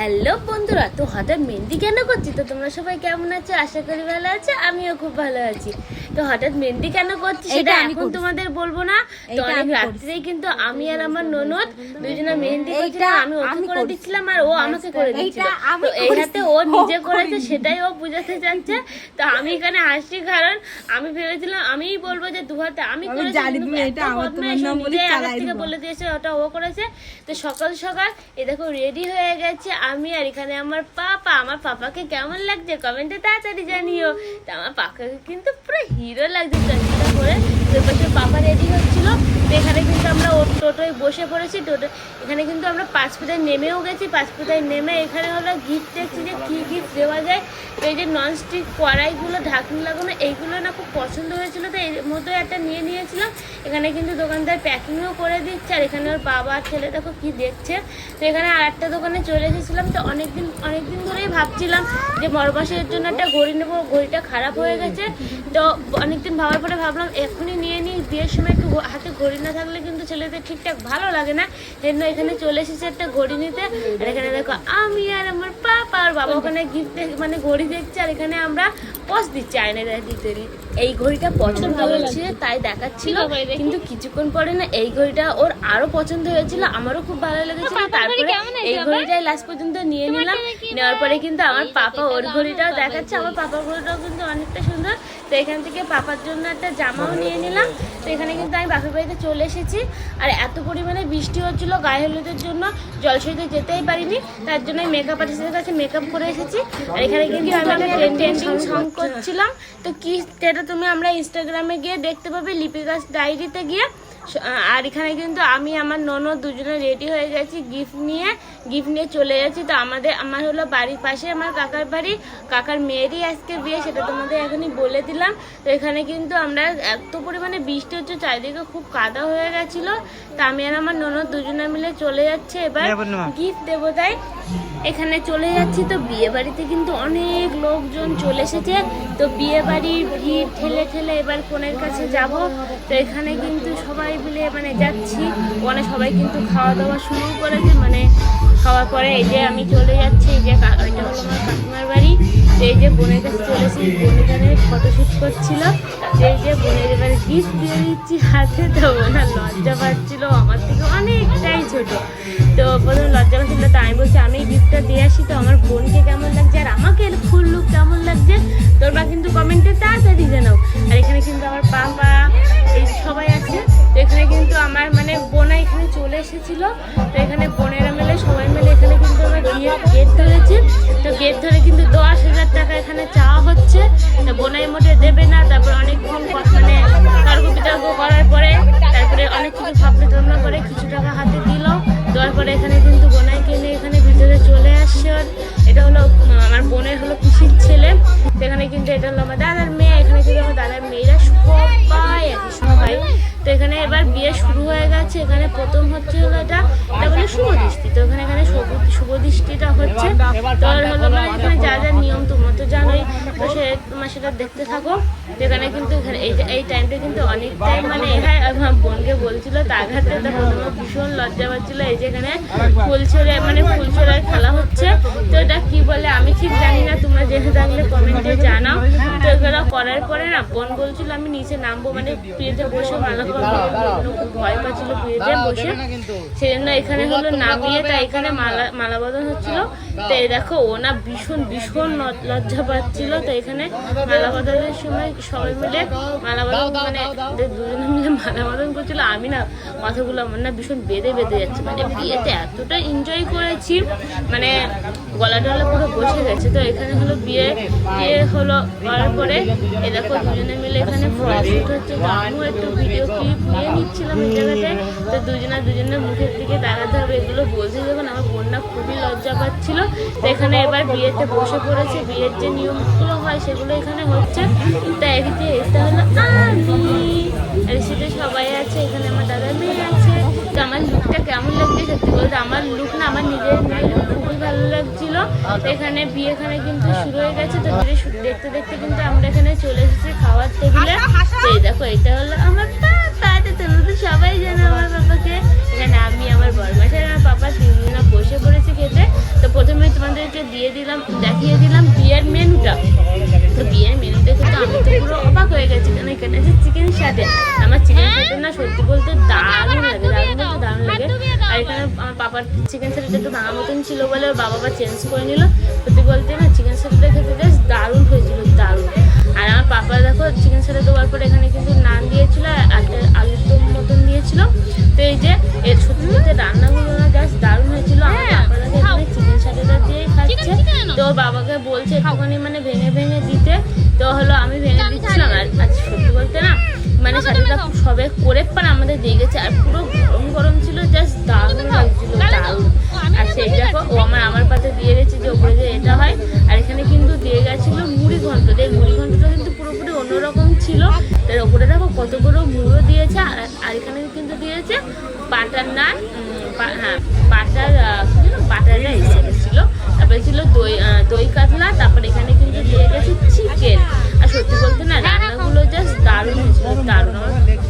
Hello বন্ধুরা তো হঠাৎ মেহেন্দি কেন করছি? তো তোমরা সবাই কেমন আছো? আশা করি ভালো আছো আমিও খুব ভালো আছি। তো হঠাৎ মেহেন্দি কেন করছি সেটা আমি এখন তোমাদের বলব না। তো অনেক আমি করছি। কিন্তু আমি আর আমার ননদ দুজনে মেহেন্দি করছিলাম আমি ওকে করে দিচ্ছিলাম আর ও আমাকে করে এইটা দিচ্ছিল। তো এই হাতে ও নিজে করেছে সেটাই ও বুঝাতে চাচ্ছে তো আমি এখানে হাসছি কারণ আমি ভেবেছিলাম আমিই বলব যে দু হাতে আমি করেছি। বলে দিয়েছে ওটা ও করেছে। তো সকাল সকাল এ দেখো রেডি হয়ে গেছে। আমি আর এখানে আমার পাপা, আমার পাপাকে কেমন লাগছে? কমেন্টে তাড়াতাড়ি জানিও। তা আমার পাপাকে কিন্তু পুরো হিরো লাগছে। চঞ্চিতা করে তো পাশে পাপা রেডি হচ্ছিল। তো এখানে কিন্তু আমরা ওর টোটোয় বসে পড়েছি, টোটো এখানে কিন্তু আমরা পাঁচপুতায় নেমেও গেছি পাঁচপুতায় নেমে এখানে হলো গিফট দেখছি যে কী গিফট দেওয়া যায়। তো এই যে ননস্টিক কড়াইগুলো ঢাকনি লাগানো এইগুলো না খুব পছন্দ হয়েছিল, তো এর মতো একটা নিয়ে নিয়েছিলাম। এখানে কিন্তু দোকানদার প্যাকিংও করে দিচ্ছে, আর এখানে ওর বাবা আর ছেলে দেখো কি দেখছে। তো এখানে আর একটা দোকানে চলে এসেছিলাম, তো অনেকদিন অনেকদিন ধরেই ভাবছিলাম যে বড়বাসের জন্য একটা ঘড়ি নেব, ঘড়িটা খারাপ হয়ে গেছে। তো অনেকদিন ভাবার পরে ভাবলাম এখনই নিয়ে নিই, বিয়ের সময় একটু হাতে ঘড়ি না থাকলে কিন্তু ছেলেদের ঠিকঠাক ভালো লাগে না। জন্য এখানে চলে এসেছে একটা ঘড়ি নিতে। আর এখানে দেখো আমি আর আমার পাপা আর বাবা ওখানে গিফট মানে ঘড়ি দেখছে আর এখানে আমরা পজ দিচ্ছি। আয়না দিতে এই ঘড়িটা পছন্দ হয়েছে তাই দেখাচ্ছিল। কিন্তু কিছুক্ষণ পরে না এই ঘড়িটা ওর আরও পছন্দ হয়েছিল আমারও খুব ভালো লেগেছিল। তারপরে এই ঘড়িটাই লাস্ট পর্যন্ত নিয়ে নিলাম। নেওয়ার পরে কিন্তু আমার পাপা ওর ঘড়িটাও দেখাচ্ছে। আমার পাপার ঘড়িটাও কিন্তু অনেকটা সুন্দর। তো এখান থেকে পাপার জন্য একটা জামাও নিয়ে নিলাম। তো এখানে কিন্তু আমি বাপের বাড়িতে চলে এসেছি। আর এত পরিমাণে বৃষ্টি হচ্ছিল গায়ে হলুদের জন্য জলসইতে যেতেই পারিনি। তার জন্য মেকআপ আর্টিস্টের কাছে মেকআপ করে এসেছি। আর এখানে কিন্তু আমি একটা সং করছিলাম। তো কি, সেটা তুমি আমরা ইনস্টাগ্রামে গিয়ে দেখতে পাবে, লিপিকাস ডায়েরিতে গিয়ে। আর এখানে কিন্তু আমি, আমার ননদ দুজনে রেডি হয়ে গেছি গিফট নিয়ে। গিফট নিয়ে চলে যাচ্ছি। তো আমাদের আমার হলো বাড়ির পাশে আমার কাকার বাড়ি। কাকার মেয়েরই আজকে বিয়ে সেটা তোমাদের এখনই বলে দিলাম। তো এখানে কিন্তু আমরা এত পরিমাণে বৃষ্টি হচ্ছে চারিদিকে খুব কাদা হয়ে গেছিল। তা আমি আর আমার ননদ দুজনে মিলে চলে যাচ্ছে এবার গিফট দেবো তাই এখানে চলে যাচ্ছি তো বিয়ে বাড়িতে কিন্তু অনেক লোকজন চলে এসেছে। তো বিয়ে বাড়ির ভিড় ঠেলে ঠেলে এবার কোনের কাছে যাব। তো এখানে কিন্তু সবাই মিলে মানে যাচ্ছি। ওখানে সবাই কিন্তু খাওয়া দাওয়া শুরু করেছে মানে খাওয়ার পরে এই যে আমি চলে যাচ্ছি, এই যে এটা হলো আমার কাকিমার বাড়ি। এই যে বোনের কাছে চলেছি বোন ফটোশ্যুট করছিল। এই যে বোনের এবার গিফট দিয়ে দিচ্ছি হাতে, তো ওনার লজ্জা পাচ্ছিল, আমার থেকে অনেকটাই ছোট। তো প্রথমে লজ্জা পাচ্ছিল, তো আমি বলছি, আমি গিফটটা দিয়ে আসি তো আমার বোনকে কেমন লাগছে আর আমাকে ফুল লুক কেমন লাগছে? তোমরা কিন্তু কমেন্টে তাড়াতাড়ি জানাও। আর এখানে কিন্তু আমার পাপা, এই সবাই আছে। তো এখানে কিন্তু আমার মানে বোনা এখানে চলে এসেছিল। তো এখানে বোনের মিলে গেট ধরে কিন্তু দশ হাজার টাকা এখানে চাওয়া হচ্ছে। বোনাই মোটে দেবে না, তারপর অনেকক্ষণ মানে তর্ক বিতর্ক করার পরে তারপরে অনেক কিছু ভাবনা টাবনা করে কিছু টাকা হাতে দিল। দেওয়ার পরে এখানে কিন্তু বোনাই কিনে এখানে ভিতরে চলে আসছে ওর। এটা হলো আমার বোনের হলো পিসির ছেলে। তো এখানে কিন্তু এটা হলো আমার দাদার মেয়ে। এখানে কিন্তু আমার দাদার মেয়েরা সবাই আছে সবাই তো এখানে এবার বিয়ে শুরু হয়ে গেছে। এখানে প্রথম হচ্ছে হলো এটা এটা বলে শুভ দৃষ্টি তো এখানে শুভ হচ্ছে। তো হলো যা যা নিয়ম তোমরা তো জানোই, তো সে তোমার সেটা দেখতে থাকো। যেখানে কিন্তু এখানে এই টাইমটা কিন্তু অনেকটাই মানে হ্যাঁ আমার বোনকে বলছিল তাঘাতে তো প্রথমে ভীষণ লজ্জা পাচ্ছিল, এই যে এখানে ফুল ছড়ে মানে ফুল ছড়ার খেলা হচ্ছে। তো এটা কি বলে, আমি ঠিক জানি না, তোমরা জেনে থাকলে কমেন্টে জানাও। তো এগুলো করার পরে না, বোন বলছিল, আমি নিচে নামবো মানে পিড়িতে বসে, মালা খুব ভয় পাচ্ছিল পিড়িতে বসে। সেই জন্য এখানে হলো নামিয়ে, তাই এখানে মালা মালা বদল হচ্ছিল। তো এই দেখো, ও না ভীষণ ভীষণ লজ্জা পাচ্ছিল। তো এখানে মালা বদলের সময় সবাই মিলে মানে দুজনে মিলে আমি না মাথাগুলো আমার না ভীষণ বেঁধে বেঁধে যাচ্ছে। মানে বিয়েতে এতটা এনজয় করেছি মানে গলা টলা পুরো বসে গেছে। তো এখানে হলো বিয়ে বিয়ে হলো করার পরে এ দেখো দুজনে মিলে এখানে ফটোশুট হচ্ছে। আমিও একটু ভিডিও ক্লিপ নিয়ে নিচ্ছিলাম এই জায়গাতে। তো দুজনা দুজনের মুখের দিকে তাকাতে হবে, এগুলো বলছে যখন আমার বোনটা খুবই লজ্জা পাচ্ছিল। তো এখানে এবার বিয়েতে বসে পড়েছে। বিয়ের যে নিয়মগুলো হয় সেগুলো এখানে হচ্ছে। তা যে এটা হলো আমি। সবাই আছে, এখানে আমার দাদা মেয়ে আছে। তো আমার লুকটা কেমন লাগছে সত্যি বলতে? আমার লুক না, আমার নিজের খুবই ভালো লাগছিল। এখানে বিয়ে এখানে কিন্তু শুরু হয়ে গেছে। তো দেখতে দেখতে কিন্তু আমরা এখানে চলে এসেছি খাওয়ার টেবিলে। এই দেখো এটা হলো আমার পাপা তো তোমরা তো সবাই জানো আমার পাপাকে এখানে আমি আমার বরমাসের আমার পাপা তিনজনা বসে পড়েছি খেতে। তো প্রথমে তোমাদেরকে দিয়ে দিলাম দেখিয়ে দিলাম বিয়ের মেনুটা। তো বিয়ের মেনু দেখে তো আমি তো পুরো অবাক হয়ে গেছি কারণ এখানে আছে চিকেন সাথে আমার চিকেন সাথে না সত্যি বলতে দারুণ লাগে দারুণ দারুণ লাগে। এখানে আমার পাপার চিকেন সাথে একটু ভাঙা মতন ছিল বলে ওর বাবা আবার চেঞ্জ করে নিল। সত্যি বলতে না চিকেন সাথেটা খেতে বেশ দারুণ হয়েছিল দারুণ। আর আমার পাপা দেখো চিকেন সাথে দেওয়ার পর এখানে কিন্তু নান দিয়েছিল আর আলুর দম মতন দিয়েছিল। তো এই যে এর সত্যি বলতে রান্নাগুলো না জাস্ট দারুণ হয়েছিল। আমার পাপা দেখো চিকেন সাথেটা দিয়ে খাচ্ছে। তো ওর বাবাকে বলছে একটুখানি মানে ভেঙে ভেঙে মানে সবে করে পার আমাদের দিয়ে গেছে আর পুরো গরম গরম ছিল জাস্ট দারুণ লাগছিল দারুণ। আর সেই দেখো ও আমার আমার পাতে দিয়ে গেছে যে ওপরে যে এটা হয় আর এখানে কিন্তু দিয়ে গেছিল মুড়ি ঘন্ট। এই মুড়ি ঘন্টটা কিন্তু পুরোপুরি অন্যরকম ছিল। তার ওপরে দেখো কত বড় মুড়ো দিয়েছে আর এখানে কিন্তু দিয়েছে বাটার নান হ্যাঁ বাটার বাটার রাইস ছিল তারপরে ছিল দই দই কাতলা তারপরে এখানে কিন্তু দিয়ে গেছে চিকেন। আর সত্যি বলতে না রান্নাগুলো জাস্ট দারুণ হয়েছিল দারুণ।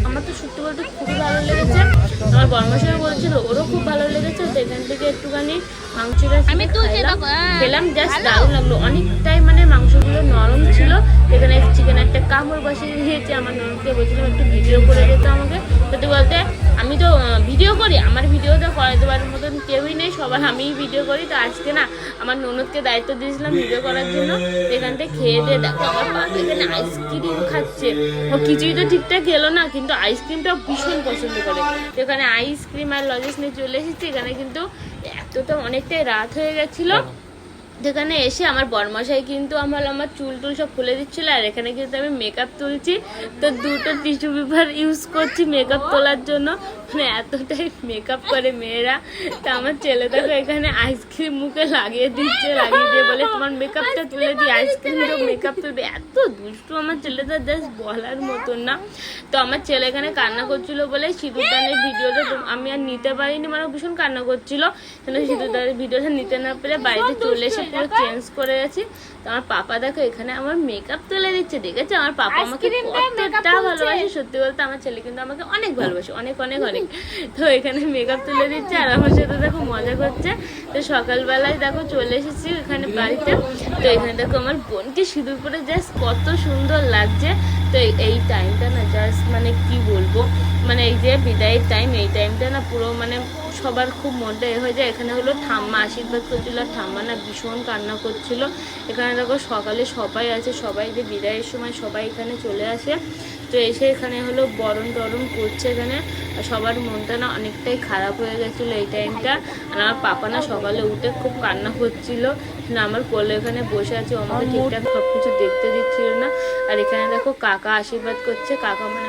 আমার তো সত্যি বলতে খুবই ভালো লেগেছে। আমার বর্মশাই বলছিল ওরও খুব ভালো লেগেছে তো এখান থেকে একটুখানি মাংসটা আমি তো খেলাম সেটা-। জাস্ট দারুণ লাগল। অনেকটাই মানে মাংসগুলো নরম ছিল। এখানে চিকেন একটা কামড় বসিয়ে দিয়েছে আমার ননদকে। বলছিলাম একটু ভিডিও করে দিত আমাকে। সত্যি বলতে আমি তো ভিডিও করি। আমার ভিডিও তো করে দেওয়ার মতন কেউই নেই। সবার আমিই ভিডিও করি। তো আজকে না, আমার ননদকে দায়িত্ব দিয়েছিলাম ভিডিও করার জন্য। এখান থেকে খেয়ে দিয়ে দেখো, আমার বাবা এখানে আইসক্রিম খাচ্ছে। ও কিছুই তো ঠিকঠাক খেলো না, কিন্তু আইসক্রিমটা ভীষণ পছন্দ করে। তো এখানে আইসক্রিম আর লজেস নিয়ে চলে এসেছি। এখানে কিন্তু এতটা অনেকটাই রাত হয়ে গেছিল। যেখানে এসে আমার বরমশাই কিন্তু আমার আমার চুল টুল সব খুলে দিচ্ছিল, আর এখানে কিন্তু আমি মেকআপ তুলছি। তো দুটো টিস্যু পেপার ইউজ করছি মেকআপ তোলার জন্য। মানে এতটাই মেকআপ করে মেয়েরা। তো আমার ছেলে দেখো এখানে আইসক্রিম মুখে লাগিয়ে দিচ্ছে, লাগিয়ে দিয়ে বলে, তোমার মেকআপটা তুলে দিই আইসক্রিম তো মেকআপ তুলবে। এত দুষ্টু আমার ছেলেটা জাস্ট বলার মতন না। তো আমার ছেলে এখানে কান্না করছিল বলে সিঁদুরদানের ভিডিওটা আমি আর নিতে পারিনি মানে ভীষণ কান্না করছিল। সিঁদুরদানের ভিডিওটা নিতে না পেরে বাড়িতে চলে এসে পুরো চেঞ্জ করে গেছি। তো আমার পাপা দেখো এখানে আমার মেকআপ তুলে দিচ্ছে দেখেছ? আমার পাপা আমাকে কতটা ভালোবাসে সত্যি বলতে আমার ছেলে কিন্তু আমাকে অনেক ভালোবাসে অনেক অনেক অনেক। তো এখানে মেকআপ তুলে দিচ্ছে আর আমার সাথে দেখো মজা করছে। তো সকালবেলায় দেখো চলে এসেছি এখানে বাড়িতে। তো এখানে দেখো আমার বোনকে সিঁদুর পরে জাস্ট কত সুন্দর লাগছে। তো এই- এই টাইমটা না জাস্ট মানে কি বলব? মানে এই যে বিদায়ের টাইম এই টাইমটা না পুরো মানে সবার খুব মনটা এ হয়ে যায়। এখানে হলো ঠাম্মা, আশীর্বাদ করছিল, আর ঠাম্মা না ভীষণ কান্না করছিল। এখানে দেখো সকালে সবাই আছে, সবাই যে বিদায়ের সময় সবাই এখানে চলে আসে। তো এসে এখানে হলো বরণ টরণ করছে এখানে। সবার মনটা না অনেকটাই খারাপ হয়ে গেছিল এই টাইমটা। আর আমার পাপা না সকালে উঠে খুব কান্না করছিল। না, আমার কোলে এখানে বসে আছে আমাকে ঠিকঠাক সব কিছু দেখতে দিচ্ছিল না। আর এখানে দেখো কাকা আশীর্বাদ করছে। কাকা মানে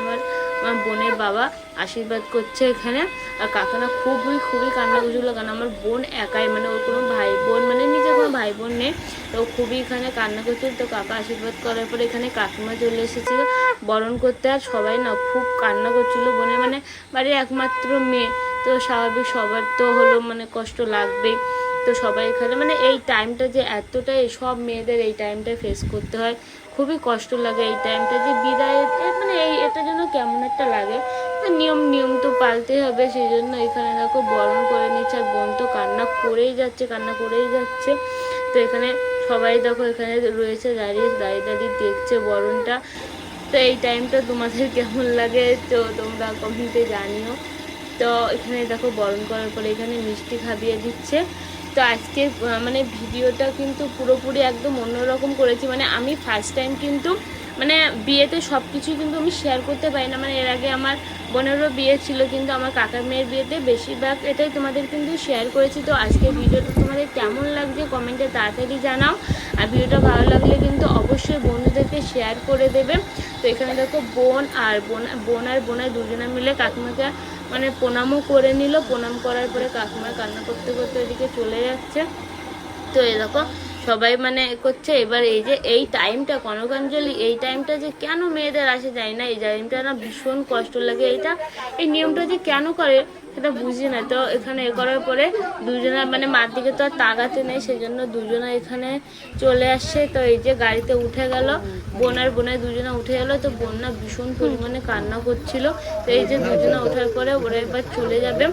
আমার বোনের বাবা আশীর্বাদ করছে এখানে। আর কাকা না খুবই খুবই কান্না করছিল কারণ আমার বোন একাই মানে ওর কোনো ভাই বোন মানে নিজের কোনো ভাই বোন নেই। তো খুবই এখানে কান্না করছিল তো কাকা আশীর্বাদ করার পরে এখানে কাকিমা চলে এসেছিল বরণ করতে। আর সবাই না খুব কান্না করছিল বোনে মানে বাড়ির একমাত্র মেয়ে। তো স্বাভাবিক সবার তো হলো মানে কষ্ট লাগবেই। তো সবাই এখানে মানে এই টাইমটা যে এতটাই সব মেয়েদের এই টাইমটা ফেস করতে হয়, খুবই কষ্ট লাগে এই টাইমটা যে বিদায়ের, এ মানে এই এটার জন্য কেমন একটা লাগে। নিয়ম নিয়ম তো পালতে হবে সেই জন্য এখানে দেখো বরণ করে নিচ্ছে, আর বোন তো কান্না করেই যাচ্ছে, কান্না করেই যাচ্ছে। তো এখানে সবাই দেখো এখানে রয়েছে, দাঁড়িয়ে দাঁড়িয়ে দাঁড়িয়ে দেখছে বরণটা। তো এই টাইমটা তোমাদের কেমন লাগে, তো তোমরা কমেন্টে জানিও। তো এখানে দেখো বরণ করার পরে এখানে মিষ্টি খাবিয়ে দিচ্ছে। তো আজকে মানে ভিডিওটা কিন্তু পুরোপুরি একদম অন্যরকম করেছি। মানে আমি ফার্স্ট টাইম কিন্তু মানে বিয়েতে সব কিছুই কিন্তু আমি শেয়ার করতে পারি না। মানে এর আগে আমার বোনেরও বিয়ে ছিল, কিন্তু আমার কাকার মেয়ের বিয়েতে বেশিরভাগ এটাই তোমাদের কিন্তু শেয়ার করেছি। তো আজকে ভিডিওটা তোমাদের কেমন লাগছে কমেন্টে তাড়াতাড়ি জানাও। আর ভিডিওটা ভালো লাগলে কিন্তু অবশ্যই বন্ধুদেরকে শেয়ার করে দেবে। তো এখানে দেখো বোন আর বোন বোন আর বোনের দুজনে মিলে কাকিমাকে মানে প্রণামও করে নিল। প্রণাম করার পরে কাকিমা কান্না করতে করতে ওইদিকে চলে যাচ্ছে। তো এরকম সবাই মানে করছে। এবার এই যে এই টাইমটা কনকাঞ্জলি, এই টাইমটা যে কেন মেয়েদের আসে যায় না, এই টাইমটা না ভীষণ কষ্ট লাগে। এইটা, এই নিয়মটা যে কেন করে সেটা বুঝি না। তো এখানে এ করার পরে দুজনা মানে মার দিকে তো আর তাকাতে নেই সেই জন্য দুজনা এখানে চলে আসছে। তো এই যে গাড়িতে উঠে গেল, বোন আর বোনের দুজনে উঠে গেল। তো বোন ভীষণ পরিমাণে কান্না করছিল। তো এই যে দুজনে ওঠার পরে ওরা এবার চলে যাবে।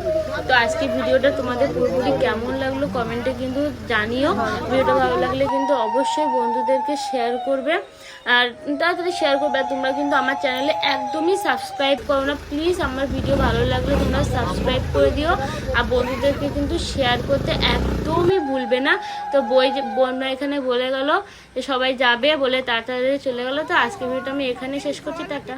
তো আজকে ভিডিওটা তোমাদের পুরোপুরি কেমন লাগল কমেন্টে কিন্তু জানিও। ভিডিওটা ভালো লাগলে কিন্তু অবশ্যই বন্ধুদেরকে শেয়ার করবে। আর তাড়াতাড়ি শেয়ার করবে। তোমরা কিন্তু আমার চ্যানেলে একদমই সাবস্ক্রাইব করো না। প্লিজ আমার ভিডিও ভালো লাগলে তোমরা সাবস্ক্রাইব করে দিও। আর বন্ধুদেরকে কিন্তু শেয়ার করতে একদমই ভুলবে না। তো বই যে বোনরা এখানে বলে গেল যে সবাই যাবে বলে তাড়াতাড়ি চলে গেলো। তো আজকে ভিডিওটা আমি এখানে শেষ করছি। টাটা।